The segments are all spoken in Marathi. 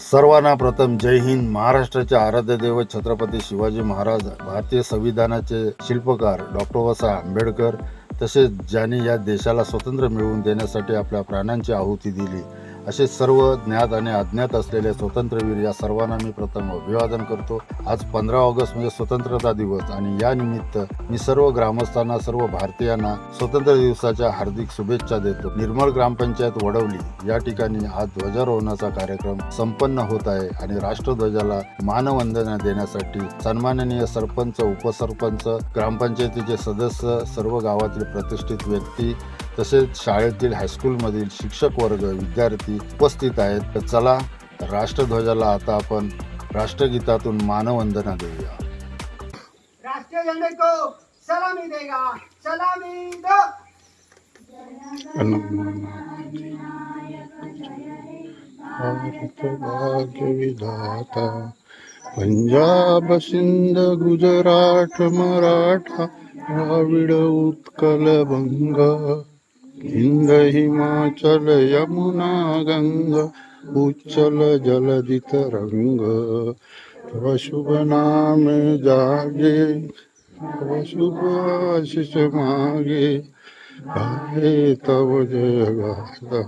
सर्वांना प्रथम जय हिंद. महाराष्ट्राचे आराध्य दैवत छत्रपती शिवाजी महाराज भारतीय संविधानाचे शिल्पकार डॉक्टर बाबासाहेब आंबेडकर तसेच ज्यांनी या देशाला स्वतंत्र मिळवून देण्यासाठी आपल्या प्राणांची आहुती दिली. असे सर्व ज्ञात आणि अज्ञात असलेले स्वतंत्रवीर या सर्वांना मी प्रथम अभिवादन करतो. आज पंधरा ऑगस्ट म्हणजे स्वतंत्रता दिवस आणि या निमित्त मी सर्व ग्रामस्थांना सर्व भारतीयांना स्वतंत्र दिवसाच्या हार्दिक शुभेच्छा देतो. निर्मळ ग्रामपंचायत वडवली. या ठिकाणी आज ध्वजारोहणाचा कार्यक्रम संपन्न होत आहे आणि राष्ट्रध्वजाला मानवंदना देण्यासाठी सन्माननीय सरपंच उपसरपंच ग्रामपंचायतीचे सदस्य सर्व गावातील प्रतिष्ठित व्यक्ती तसेच शाळेतील हायस्कूलमधील शिक्षक वर्ग विद्यार्थी उपस्थित आहेत. तर चला राष्ट्रध्वजाला आता आपण राष्ट्रगीतातून मानवंदना देऊया. राष्ट्रीय झंडे को सलामी देगा सलामी दो. भारत भाग्य विधाता पंजाब सिंध गुजरात मराठा द्राविड उत्कल बंग. हिंद हिमाचल यमुना गंगा उच्चल जलधि तरंग तव शुभ नाम जागे तव शुभ आशीष मागे गाये तव जय गाथा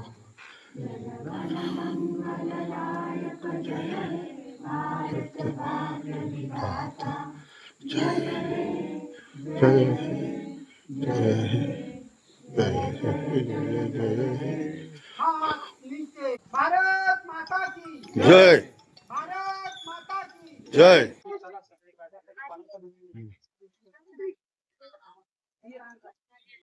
जय जय जय जय जय